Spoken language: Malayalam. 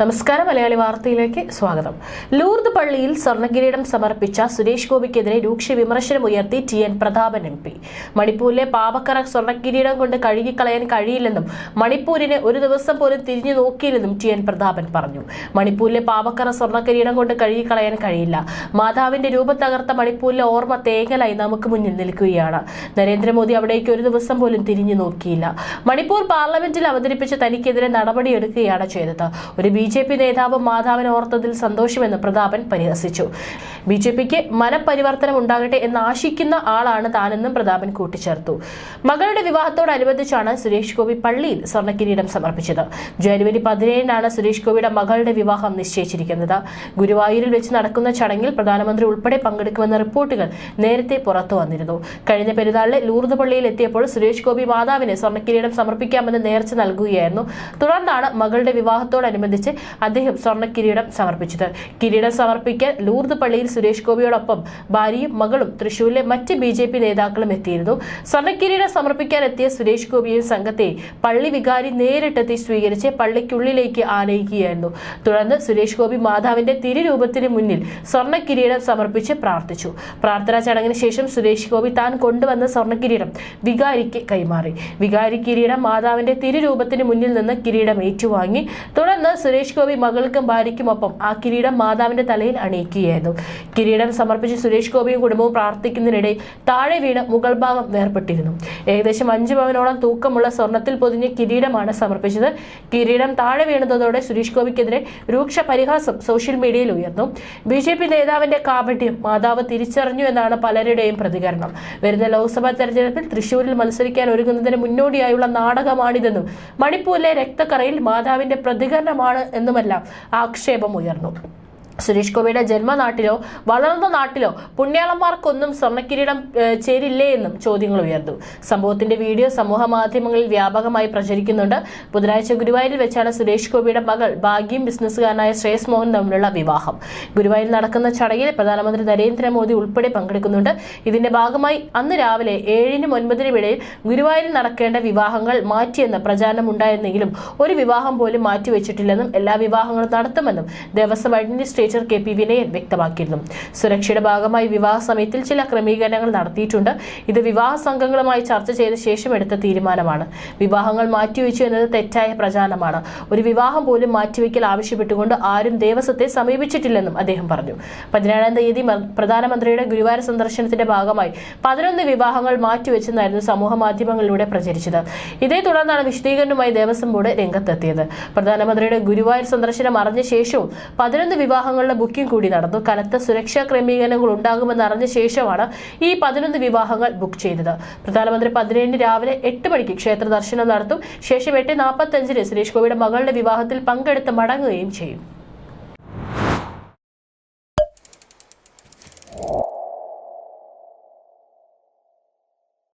നമസ്കാരം മലയാളി വാർത്തയിലേക്ക് സ്വാഗതം. ലൂർദ് പള്ളിയിൽ സ്വർണകിരീടം സമർപ്പിച്ച സുരേഷ് ഗോപിക്കെതിരെ രൂക്ഷ വിമർശനം ഉയർത്തി T N Prathapan M P. മണിപ്പൂരിലെ പാപക്കറ സ്വർണകിരീടം കൊണ്ട് കഴുകിക്കളയാൻ കഴിയില്ലെന്നും മണിപ്പൂരിനെ ഒരു ദിവസം പോലും തിരിഞ്ഞു നോക്കിയില്ലെന്നും ടി എൻ പ്രതാപൻ പറഞ്ഞു. മണിപ്പൂരിലെ പാപക്കറ സ്വർണകിരീടം കൊണ്ട് കഴുകിക്കളയാൻ കഴിയില്ല. മാതാവിന്റെ രൂപം തകർത്ത മണിപ്പൂരിലെ ഓർമ്മ തേങ്ങലായി നമുക്ക് മുന്നിൽ നിൽക്കുകയാണ്. നരേന്ദ്രമോദി അവിടേക്ക് ഒരു ദിവസം പോലും തിരിഞ്ഞു നോക്കിയില്ല. മണിപ്പൂർ പാർലമെന്റിൽ അവതരിപ്പിച്ച തനിക്കെതിരെ നടപടിയെടുക്കുകയാണ് ചെയ്തത്. ഒരു ബി ജെ പി നേതാവ് മാധവൻ ഓർത്തതിൽ സന്തോഷമെന്ന് പ്രതാപൻ പരിഹസിച്ചു. ബി ജെ പിക്ക് മനപരിവർത്തനം ഉണ്ടാകട്ടെ എന്ന് ആശിക്കുന്ന ആളാണ് താനെന്നും പ്രതാപൻ കൂട്ടിച്ചേർത്തു. മകളുടെ വിവാഹത്തോടനുബന്ധിച്ചാണ് സുരേഷ് ഗോപി പള്ളിയിൽ സ്വർണക്കിരീടം സമർപ്പിച്ചത്. ജനുവരി പതിനേഴിനാണ് സുരേഷ് ഗോപിയുടെ മകളുടെ വിവാഹം നിശ്ചയിച്ചിരിക്കുന്നത്. ഗുരുവായൂരിൽ വെച്ച് നടക്കുന്ന ചടങ്ങിൽ പ്രധാനമന്ത്രി ഉൾപ്പെടെ പങ്കെടുക്കുമെന്ന റിപ്പോർട്ടുകൾ നേരത്തെ പുറത്തു വന്നിരുന്നു. കഴിഞ്ഞ പെരുന്നാളിലെ ലൂർദ് പള്ളിയിൽ എത്തിയപ്പോൾ സുരേഷ് ഗോപി മാതാവിന് സ്വർണക്കിരീടം സമർപ്പിക്കാമെന്ന് നേർച്ച നൽകുകയായിരുന്നു. തുടർന്നാണ് മകളുടെ വിവാഹത്തോടനുബന്ധിച്ച് അദ്ദേഹം സ്വർണ കിരീടം സമർപ്പിച്ചത്. കിരീടം സമർപ്പിക്കാൻ ലൂർദ് പള്ളിയിൽ സുരേഷ് ഗോപിയോടൊപ്പം ഭാര്യയും മകളും തൃശൂരിലെ മറ്റ് ബി ജെ പി നേതാക്കളും എത്തിയിരുന്നു. സ്വർണ കിരീടം സമർപ്പിക്കാൻ എത്തിയ സുരേഷ് ഗോപിയും സംഘത്തെ പള്ളി വികാരി നേരിട്ടെത്തി സ്വീകരിച്ച് പള്ളിക്കുള്ളിലേക്ക് ആനയിക്കുകയായിരുന്നു. തുടർന്ന് സുരേഷ് ഗോപി മാതാവിന്റെ തിരുരൂപത്തിന് മുന്നിൽ സ്വർണ കിരീടം സമർപ്പിച്ച് പ്രാർത്ഥിച്ചു. പ്രാർത്ഥനാ ചടങ്ങിന് ശേഷം സുരേഷ് ഗോപി താൻ കൊണ്ടുവന്ന സ്വർണ കിരീടം വികാരിക്ക് കൈമാറി. വികാരി കിരീടം മാതാവിന്റെ തിരുരൂപത്തിന് മുന്നിൽ നിന്ന് കിരീടം ഏറ്റുവാങ്ങി. തുടർന്ന് സുരേഷ് ഗോപി മകൾക്കും ഭാര്യയ്ക്കുമൊപ്പം ആ കിരീടം മാതാവിന്റെ തലയിൽ അണിയിക്കുകയായിരുന്നു. കിരീടം സമർപ്പിച്ച് സുരേഷ് ഗോപിയും കുടുംബവും പ്രാർത്ഥിക്കുന്നതിനിടെ താഴെ വീണ് മുകൾ ഭാഗം വേർപെട്ടിരുന്നു. ഏകദേശം അഞ്ചു പവനോളം തൂക്കമുള്ള സ്വർണത്തിൽ പൊതിഞ്ഞ കിരീടമാണ് സമർപ്പിച്ചത്. കിരീടം താഴെ വീണതോടെ സുരേഷ് ഗോപിക്കെതിരെ രൂക്ഷ പരിഹാസം സോഷ്യൽ മീഡിയയിൽ ഉയർന്നു. ബി ജെ പി നേതാവിന്റെ കാപട്യം മാതാവ് തിരിച്ചറിഞ്ഞു എന്നാണ് പലരുടെയും പ്രതികരണം. വരുന്ന ലോക്സഭാ തെരഞ്ഞെടുപ്പിൽ തൃശൂരിൽ മത്സരിക്കാൻ ഒരുങ്ങുന്നതിന് മുന്നോടിയായുള്ള നാടകമാണിതെന്നും മണിപ്പൂരിലെ രക്തക്കറയിൽ മാതാവിന്റെ പ്രതികരണമാണ് എന്നുമെല്ലാം ആക്ഷേപം ഉയർന്നു സുരേഷ് ഗോപിയുടെ ജന്മനാട്ടിലോ വളർന്ന നാട്ടിലോ പുണ്യാളന്മാർക്കൊന്നും സ്വർണക്കിരീടം ചേരില്ലേ എന്നും ചോദ്യങ്ങൾ ഉയർന്നു. സംഭവത്തിന്റെ വീഡിയോ സമൂഹ മാധ്യമങ്ങളിൽ വ്യാപകമായി പ്രചരിക്കുന്നുണ്ട്. ബുധനാഴ്ച ഗുരുവായൂരിൽ വെച്ചാണ് സുരേഷ് ഗോപിയുടെ മകൾ ഭാഗ്യം ബിസിനസ്സുകാരനായ ശ്രേയസ് മോഹൻ തമ്മിലുള്ള വിവാഹം. ഗുരുവായൂരിൽ നടക്കുന്ന ചടങ്ങിൽ പ്രധാനമന്ത്രി നരേന്ദ്രമോദി ഉൾപ്പെടെ പങ്കെടുക്കുന്നുണ്ട്. ഇതിന്റെ ഭാഗമായി അന്ന് രാവിലെ ഏഴിനും ഒൻപതിനും ഇടയിൽ ഗുരുവായൂരിൽ നടക്കേണ്ട വിവാഹങ്ങൾ മാറ്റിയെന്ന് പ്രചാരണമുണ്ടായിരുന്നെങ്കിലും ഒരു വിവാഹം പോലും മാറ്റിവെച്ചിട്ടില്ലെന്നും എല്ലാ വിവാഹങ്ങളും നടത്തുമെന്നും Devaswom administrator K P Vinayan വ്യക്തമാക്കിയിരുന്നു. സുരക്ഷയുടെ ഭാഗമായി വിവാഹ സമയത്തിൽ ചില ക്രമീകരണങ്ങൾ നടത്തിയിട്ടുണ്ട്. ഇത് വിവാഹ സംഘങ്ങളുമായി ചർച്ച ചെയ്ത ശേഷം എടുത്ത തീരുമാനമാണ്. വിവാഹങ്ങൾ മാറ്റിവെച്ചു എന്നത് തെറ്റായ പ്രചാരണമാണ്. ഒരു വിവാഹം പോലും മാറ്റിവെക്കൽ ആവശ്യപ്പെട്ടുകൊണ്ട് ആരും ദേവസ്വത്തെ സമീപിച്ചിട്ടില്ലെന്നും അദ്ദേഹം പറഞ്ഞു. പതിനേഴാം തീയതി പ്രധാനമന്ത്രിയുടെ ഗുരുവായൂർ സന്ദർശനത്തിന്റെ ഭാഗമായി പതിനൊന്ന് വിവാഹങ്ങൾ മാറ്റിവെച്ചെന്നായിരുന്നു സമൂഹ മാധ്യമങ്ങളിലൂടെ പ്രചരിച്ചത്. ഇതേ തുടർന്നാണ് വിശദീകരണവുമായി ദേവസ്വം ബോർഡ് രംഗത്തെത്തിയത്. പ്രധാനമന്ത്രിയുടെ ഗുരുവായൂർ സന്ദർശനം അറിഞ്ഞ ശേഷവും പതിനൊന്ന് വിവാഹങ്ങളുടെ ബുക്കിംഗ് കൂടി നടന്നു. കനത്ത സുരക്ഷാ ക്രമീകരണങ്ങൾ ഉണ്ടാകുമെന്ന് അറിഞ്ഞ ശേഷമാണ് ഈ പതിനൊന്ന് വിവാഹങ്ങൾ ബുക്ക് ചെയ്തത്. പ്രധാനമന്ത്രി പതിനേഴിന് രാവിലെ എട്ട് മണിക്ക് ക്ഷേത്ര ദർശനം നടത്തും. ശേഷം എട്ട് നാൽപ്പത്തഞ്ചിന് സുരേഷ് ഗോപിയുടെ മകളുടെ വിവാഹത്തിൽ പങ്കെടുത്ത് മടങ്ങുകയും ചെയ്യും.